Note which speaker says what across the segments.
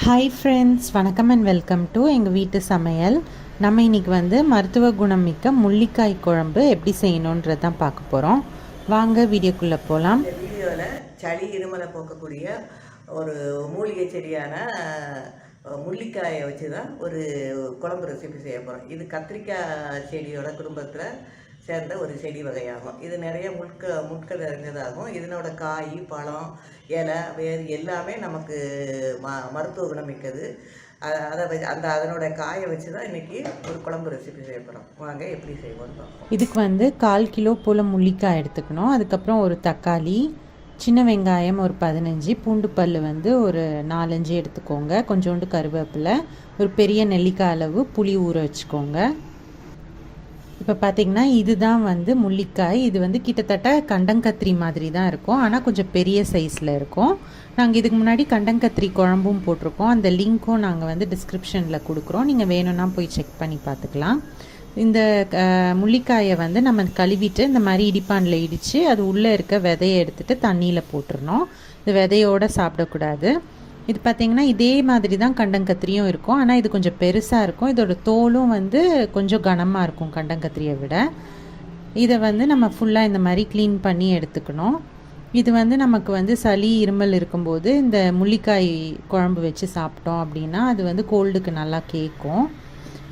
Speaker 1: Hi friends வணக்கம் and welcome to எங்கள் வீட்டு சமையல். நம்ம இன்றைக்கி வந்து மருத்துவ குணம் மிக்க முள்ளிக்காய் குழம்பு எப்படி செய்யணுன்றது தான் பார்க்க போகிறோம் வாங்க வீடியோக்குள்ளே போகலாம்
Speaker 2: இந்த வீடியோவில் சளி இருமலை போக்கக்கூடிய ஒரு மூலிகை செடியான முள்ளிக்காயை வச்சு தான் ஒரு குழம்பு ரெசிபி செய்ய போகிறோம் இது கத்திரிக்காய் செடியோட குடும்பத்தில் சேர்ந்த ஒரு செடி வகையாகும். இது நிறைய முட்க முட்கள் நிறைஞ்சதாகும் இதனோட காய் பழம் இலை வேறு எல்லாமே நமக்கு ம மருத்துவ குணமிக்கது. அ- அதை வச்சு அந்த அதனோட காயை வச்சு தான் இன்றைக்கி ஒரு குழம்பு ரெசிபி செய்ய போகிறோம் வாங்க எப்படி செய்வோம்னு பார்ப்போம்.
Speaker 1: இதுக்கு வந்து கால் கிலோ போல் முள்ளிக்காய் எடுத்துக்கணும். அதுக்கப்புறம் ஒரு தக்காளி சின்ன வெங்காயம் ஒரு பதினஞ்சு பூண்டு பல் வந்து ஒரு நாலஞ்சு எடுத்துக்கோங்க. கொஞ்சோண்டு கருவேப்பிலை ஒரு பெரிய நெல்லிக்காய் அளவு புளி ஊற வச்சுக்கோங்க. இப்போ பார்த்தீங்கன்னா இதுதான் வந்து முள்ளிக்காய். இது வந்து கிட்டத்தட்ட கண்டங்கத்திரி மாதிரி தான் இருக்கும். ஆனால் கொஞ்சம் பெரிய சைஸில் இருக்கும். நாங்கள் இதுக்கு முன்னாடி கண்டங்கத்திரி குழம்பும் போட்டிருக்கோம். அந்த லிங்க்கும் நாங்கள் வந்து டிஸ்கிரிப்ஷனில் கொடுக்குறோம். நீங்கள் வேணும்னா போய் செக் பண்ணி பார்த்துக்கலாம். இந்த முள்ளிக்காயை வந்து நம்ம கழுவிட்டு இந்த மாதிரி இடிப்பானில் இடித்து அது உள்ளே இருக்க விதையை எடுத்துகிட்டு தண்ணியில் போட்டுருணும் இந்த விதையோடு சாப்பிடக்கூடாது. இது பார்த்தீங்கன்னா இதே மாதிரி தான் கண்டங்கத்திரியும் இருக்கும். ஆனால் இது கொஞ்சம் பெருசாக இருக்கும். இதோட தோலும் வந்து கொஞ்சம் கனமாக இருக்கும் கண்டங்கத்திரியை விட. இதை வந்து நம்ம ஃபுல்லாக இந்த மாதிரி க்ளீன் பண்ணி எடுத்துக்கணும். இது வந்து நமக்கு வந்து சளி இருமல் இருக்கும்போது இந்த முள்ளிக்காய் குழம்பு வச்சு சாப்பிட்டோம் அப்படின்னா அது வந்து கோல்டுக்கு நல்லா கேட்கும்.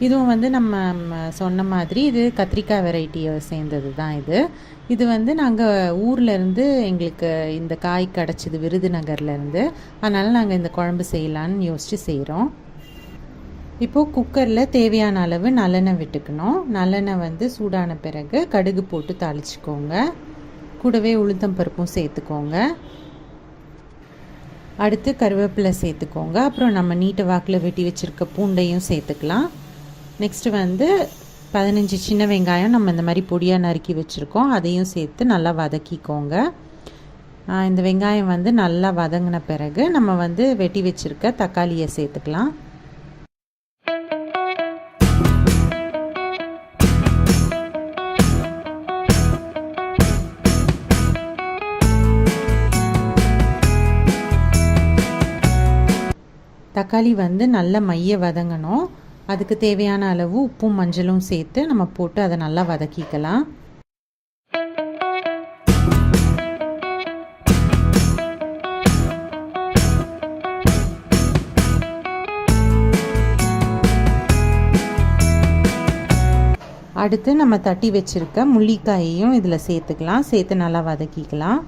Speaker 1: இதுவும் வந்து நம்ம சொன்ன மாதிரி இது கத்திரிக்காய் வெரைட்டியை சேர்ந்தது தான் இது. இது வந்து நாங்கள் ஊர்லேருந்து எங்களுக்கு இந்த காய் கிடச்சிது விருதுநகர்லேருந்து. அதனால் நாங்கள் இந்த குழம்பு செய்யலான்னு யோசித்து செய்கிறோம் இப்போது குக்கரில் தேவையான அளவு நல்லெண்ணெய் விட்டுக்கணும். நல்லெண்ணெய் வந்து சூடான பிறகு கடுகு போட்டு தாளிச்சிக்கோங்க. கூடவே உளுத்தம் பருப்பும் சேர்த்துக்கோங்க. அடுத்து கருவேப்பிலை சேர்த்துக்கோங்க. அப்புறம் நம்ம நீட்டை வாக்கில் வெட்டி வச்சுருக்க பூண்டையும் சேர்த்துக்கலாம். நெக்ஸ்ட்டு வந்து பதினஞ்சு சின்ன வெங்காயம் நம்ம இந்த மாதிரி பொடியாக நறுக்கி வச்சுருக்கோம். அதையும் சேர்த்து நல்லா வதக்கிக்கோங்க. இந்த வெங்காயம் வந்து நல்லா வதங்கின பிறகு நம்ம வந்து வெட்டி வச்சுருக்க தக்காளியை சேர்த்துக்கலாம். தக்காளி வந்து நல்ல மைய வதங்கணும். அதுக்கு தேவையான அளவு உப்பும் மஞ்சளும் சேர்த்து நம்ம போட்டு அதை நல்லா வதக்கிக்கலாம். அடுத்து நம்ம தட்டி வச்சிருக்க முள்ளிக்காயையும் இதில் சேர்த்துக்கலாம். சேர்த்து நல்லா வதக்கிக்கலாம்.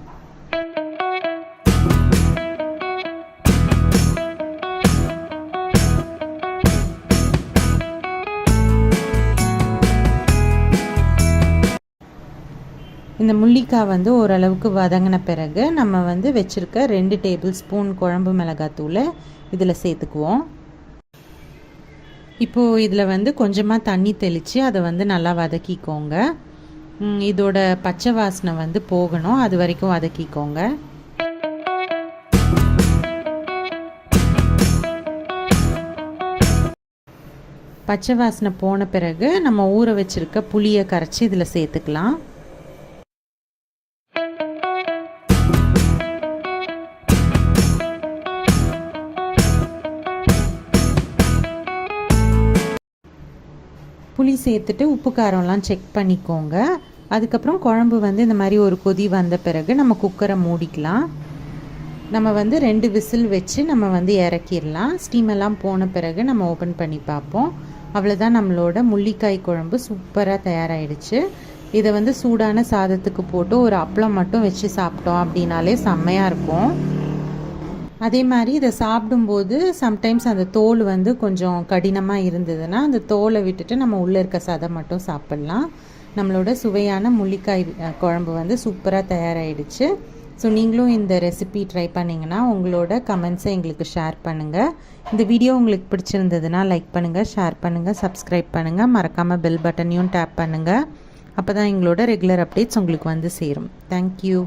Speaker 1: இந்த முள்ளிக்காய் வந்து ஓரளவுக்கு வதங்கின பிறகு நம்ம வந்து வச்சுருக்க ரெண்டு டேபிள் ஸ்பூன் குழம்பு மிளகாத்தூளை இதில் சேர்த்துக்குவோம். இப்போது இதில் வந்து கொஞ்சமாக தண்ணி தெளித்து அதை வந்து நல்லா வதக்கிக்கோங்க. இதோட பச்சை வாசனை வந்து போகணும். அது வரைக்கும் வதக்கிக்கோங்க. பச்சை வாசனை போன பிறகு நம்ம ஊற வச்சிருக்க புளியை கரைச்சி இதில் சேர்த்துக்கலாம். புளி சேர்த்துட்டு உப்பு காரம்லாம் செக் பண்ணிக்கோங்க. அதுக்கப்புறம் குழம்பு வந்து இந்த மாதிரி ஒரு கொதி வந்த பிறகு நம்ம குக்கரை மூடிக்கலாம். நம்ம வந்து ரெண்டு விசில் வச்சு நம்ம வந்து இறக்கிடலாம். ஸ்டீமெல்லாம் போன பிறகு நம்ம ஓப்பன் பண்ணி பார்ப்போம். அவ்வளோதான் நம்மளோட முள்ளிக்காய் குழம்பு சூப்பராக தயாராகிடுச்சு இதை வந்து சூடான சாதத்துக்கு போட்டு ஒரு அப்பளம் மட்டும் வச்சு சாப்பிட்டோம் அப்படின்னாலே செம்மையாக இருக்கும். அதே மாதிரி இதை சாப்பிடும்போது சம்டைம்ஸ் அந்த தோல் வந்து கொஞ்சம் கடினமாக இருந்ததுன்னா அந்த தோலை விட்டுட்டு நம்ம உள்ளே இருக்க சதை மட்டும் சாப்பிட்லாம். நம்மளோட சுவையான முள்ளிக்காய் குழம்பு வந்து சூப்பராக தயாராகிடுச்சு ஸோ நீங்களும் இந்த ரெசிபி ட்ரை பண்ணிங்கன்னா உங்களோட கமெண்ட்ஸை எங்களுக்கு ஷேர் பண்ணுங்கள் இந்த வீடியோ உங்களுக்கு பிடிச்சிருந்ததுன்னா லைக் பண்ணுங்கள் ஷேர் பண்ணுங்கள் சப்ஸ்கிரைப் பண்ணுங்கள் மறக்காமல் பெல் பட்டனையும் டேப் பண்ணுங்கள் அப்போ தான் எங்களோட ரெகுலர் அப்டேட்ஸ் உங்களுக்கு வந்து சேரும். தேங்க்யூ